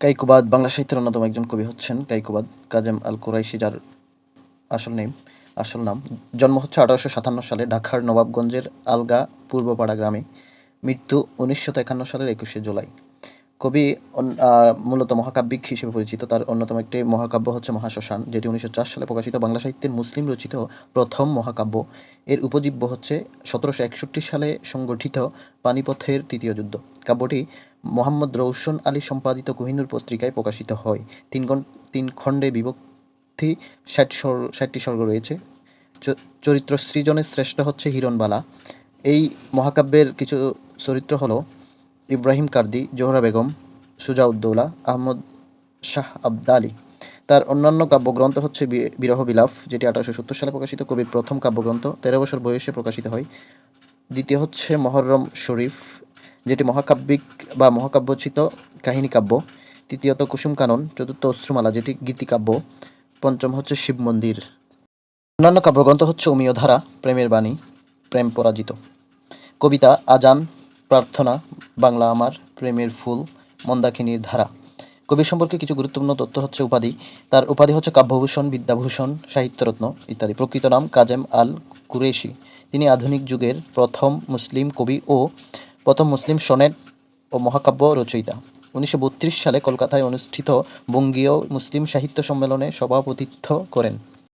কাইকুবাদ বাংলা সাহিত্যের অন্যতম একজন কবি হচ্ছেন কাইকুবাদ কাজেম আল কুরাইশি যার আসল নেম আসল নাম, জন্ম হচ্ছে আঠারোশো সাতান্ন সালে ঢাকার নবাবগঞ্জের আলগা পূর্বপাড়া গ্রামে, মৃত্যু উনিশশো একান্ন সালের একুশে জুলাই। কবি মূলত মহাকাব্যিক হিসেবে পরিচিত, তার অন্যতম একটি মহাকাব্য হচ্ছে মহাশ্মশান যেটি উনিশশো চার সালে প্রকাশিত বাংলা সাহিত্যের মুসলিম রচিত প্রথম মহাকাব্য। এর উপজীব্য হচ্ছে সতেরোশো একষট্টি সালে সংগঠিত পানিপথের তৃতীয় যুদ্ধ। কাব্যটি মোহাম্মদ রৌশন আলী সম্পাদিত কোহিনুর পত্রিকায় প্রকাশিত হয়। তিন তিন খণ্ডে বিভক্তি ষাট স্বর ষাটটি স্বর্গ রয়েছে। চরিত্র সৃজনের শ্রেষ্ঠ হচ্ছে হিরণবালা। এই মহাকাব্যের কিছু চরিত্র হলো ইব্রাহিম কার্দি, জোহরা বেগম, সুজাউদ্দৌলা, আহমদ শাহ আবদালি। তার অন্যান্য কাব্যগ্রন্থ হচ্ছে বিরহ বিলাপ, যেটি আঠারোশো সত্তর সালে প্রকাশিত। কবির প্রথম কাব্যগ্রন্থ তেরো বছর বয়সে প্রকাশিত হয়। দ্বিতীয় হচ্ছে মহরম শরীফ। যেটি মহাকাব্যিক বা মহাকাব্যচিত কাহিনী কাব্য। তৃতীয়ত কুসুম কানন, চতুর্থ অশ্রুমালা, যেটি গীতিকাব্য পঞ্চম হচ্ছে শিব মন্দির। অন্যান্য কাব্যগ্রন্থ হচ্ছে অমীয় ধারা, প্রেমের বাণী, প্রেম পরাজিত। কবিতা, আজান, প্রার্থনা, বাংলা আমার, প্রেমের ফুল, মন্দাকিনীর ধারা। কবি সম্পর্কে কিছু গুরুত্বপূর্ণ তথ্য হচ্ছে উপাধি। তার উপাধি হচ্ছে কাব্যভূষণ, বিদ্যাভূষণ, সাহিত্যরত্ন ইত্যাদি। প্রকৃত নাম কাজেম আল কুরেশি তিনি আধুনিক যুগের প্রথম মুসলিম কবি ও প্রথম মুসলিম সনেট ও মহাকাব্য রচয়িতা। উনিশশো বত্রিশ সালে কলকাতায় অনুষ্ঠিত বঙ্গীয় মুসলিম সাহিত্য সম্মেলনে সভাপতিত্ব করেন।